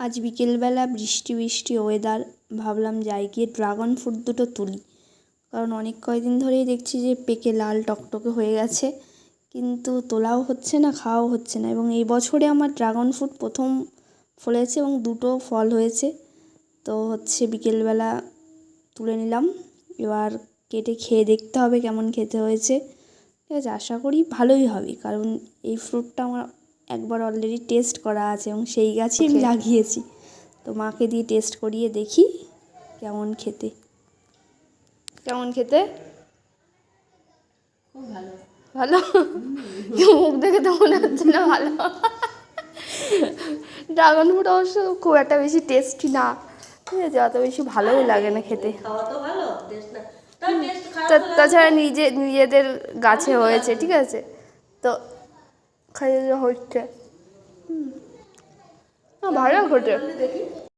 আজ বিকেলবেলা বৃষ্টি বৃষ্টি ওয়েদার ভাবলাম যাই, গিয়ে ড্রাগন ফ্রুট দুটো তুলি। কারণ অনেক কয়দিন ধরেই দেখছি যে পেকে লাল টকটকে হয়ে গেছে, কিন্তু তোলাও হচ্ছে না, খাওয়াও হচ্ছে না। এবং এই বছরে আমার ড্রাগন ফ্রুট প্রথম ফলেছে এবং দুটো ফল হয়েছে। তো হচ্ছে বিকেলবেলা তুলে নিলাম, এবার কেটে খেয়ে দেখতে হবে কেমন খেতে হয়েছে। ঠিক আছে, আশা করি ভালোই হবে, কারণ এই ফ্রুটটা আমার একবার অলরেডি টেস্ট করা আছে এবং সেই গাছই আমি লাগিয়েছি। তো মাকে দিয়ে টেস্ট করিয়ে দেখি কেমন খেতে। কেমন খেতে? ভালো। ভালো? মুখ দেখে তো মনে হচ্ছে না ভালো। ড্রাগন ফ্রুট অবশ্য খুব একটা বেশি টেস্টি না। ঠিক আছে অত বেশি ভালোও লাগে না খেতে। তাছাড়া নিজে নিজেদের গাছে হয়েছে ঠিক আছে? তো খাইয়ে হচ্ছে। ভালো দেখি।